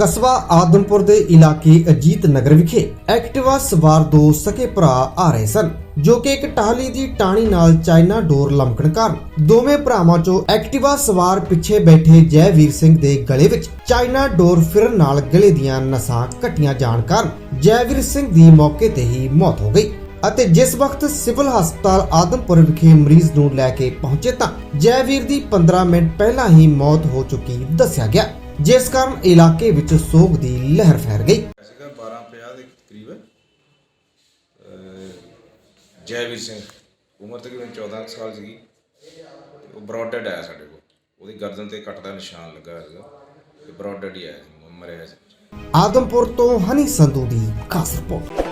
ਕਸਬਾ ਆਦਮਪੁਰ ਦੇ ਇਲਾਕੇ ਅਜੀਤ ਨਗਰ ਵਿਖੇ ਐਕਟਿਵਾ ਸਵਾਰ ਦੋ ਸਕੇ ਭਰਾ ਆ ਰਹੇ ਸਨ, ਜੋ ਕਿ ਇੱਕ ਟਾਹਲੀ ਦੀ ਟਾਣੀ ਨਾਲ ਚਾਈਨਾ ਡੋਰ ਲਮਕਣ ਕਾਰਨ ਦੋਵੇਂ ਭਰਾਵਾਂ ਚੋਂ ਐਕਟਿਵਾ ਸਵਾਰ ਪਿੱਛੇ ਬੈਠੇ ਜੈਵੀਰ ਸਿੰਘ ਦੇ ਗਲੇ ਵਿੱਚ ਚਾਈਨਾ ਡੋਰ ਫਿਰਨ ਨਾਲ ਗਲੇ ਦੀਆਂ ਨਸਾਂ ਕੱਟੀਆਂ ਜਾਣ ਕਾਰਨ ਜੈਵੀਰ ਸਿੰਘ ਦੀ ਮੌਕੇ ਤੇ ਹੀ ਮੌਤ ਹੋ ਗਈ ਅਤੇ ਜਿਸ ਵਕਤ ਸਿਵਲ ਹਸਪਤਾਲ ਆਦਮਪੁਰ ਵਿਖੇ ਮਰੀਜ਼ ਨੂੰ ਲੈ ਕੇ ਪਹੁੰਚੇ ਤਾਂ ਜੈਵੀਰ ਦੀ 15 ਮਿੰਟ ਪਹਿਲਾਂ ਹੀ ਮੌਤ ਹੋ ਚੁੱਕੀ ਦੱਸਿਆ ਗਿਆ। ਜਿਸ ਕਾਰਨ ਇਲਾਕੇ ਵਿੱਚ ਸੋਗ ਦੀ ਲਹਿਰ ਫੈਲ ਗਈ। ਸੀਗਾ 1250 ਦੇ ਕਰੀਬ। ਅਹ ਜੈਵੀਰ ਸਿੰਘ ਉਮਰ ਤਕਰੀਬਨ 14 ਕੁ ਸਾਲ ਸੀਗੀ। ਤੇ ਉਹ ਬ੍ਰੌਡਡ ਆਇਆ ਸਾਡੇ ਕੋਲ। ਉਹਦੀ ਗਰਦਨ ਤੇ ਕੱਟ ਦਾ ਨਿਸ਼ਾਨ ਲੱਗਾ ਸੀਗਾ। ਤੇ ਬ੍ਰੌਡਡ ਹੀ ਆਇਆ ਸੀ ਮਰਿਆ ਸੀ। ਆਦਮਪੁਰ ਤੋਂ ਹਨੀ ਸੰਧੂ ਦੀ ਖਾਸ ਰਿਪੋਰਟ।